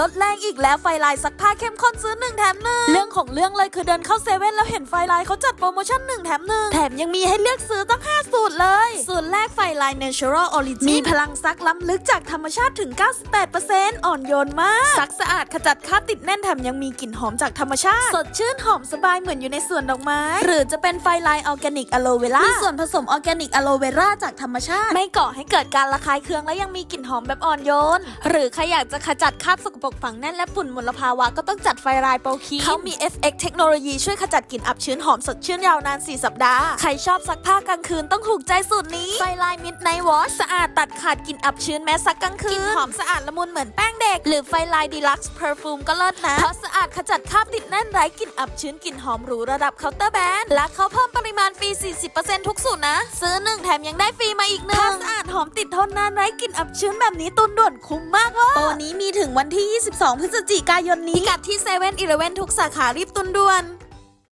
ลดแรงอีกแล้วไฟลายซักผ้าเข้มข้นซื้อหนึ่งแถมหนึ่งเรื่องของเรื่องเลยคือเดินเข้าเซเว่นแล้วเห็นไฟลายเขาจัดโปรโมชั่นหนึ่งแถมหนึ่งแถมยังมีให้เลือกซื้อตั้ง 5 สูตรเลย สูตรแรกไฟลาย Natural Origin มีพลังซักล้ำลึกจากธรรมชาติถึง 98%อ่อนโยนมาก ซักสะอาดขจัดคราบติดแน่นแถมยังมีกลิ่นหอมจากธรรมชาติ สดชื่นหอมสบายเหมือนอยู่ในสวนดอกไม้ หรือจะเป็นไฟลายออร์แกนิกอะโลเวล่ามีส่วนผสมออร์แกนิกอะโลเวราจากธรรมชาติ ไม่ก่อให้เกิดการระคายเคืองและยังมีกลิ่นหอมแบบอ่อนโยน หรือใครอยากจะขจัดคราบสกปรกฝังแน่นและฝุ่นมลภาวะก็ต้องจัดไฟลายโปรคีเขามี FX เทคโนโลยีช่วยขจัดกลิ่นอับชื้นหอมสดชื่นยาวนาน 4 สัปดาห์ ใครชอบซักผ้ากลางคืนต้องถูกใจสูตรนี้ ไฟลายมิดไนท์วอชสะอาดตัดขาดกลิ่นอับชื้นแม้ซักกลางคืนกลิ่นหอมสะอาดละมุนเหมือนแป้งเด็ก หรือไฟลายดีลักซ์เพอร์ฟูมก็เลิศนะเพราะสะอาดขจัดคราบติดแน่นไร้กลิ่นอับชื้นกลิ่นหอมหรูระดับเคาน์เตอร์แบรนด์และเขาเพิ่มปริมาณฟรี 40%ทุกสูตรนะ ซื้อหนึ่งแถมยังได้ฟรีมาอีกหนึ่งถ้าสะอาด หอมติดทนนานไร้กลิ่นอับชื้นแบบนี้ตุนด่วนคุ้มมากเลยโปรนี้มีถึงวันที่ 22 พฤศจิกายนนี้พิกัดที่7 e เ e ่ e อทุกสาขารีบตุนด่วน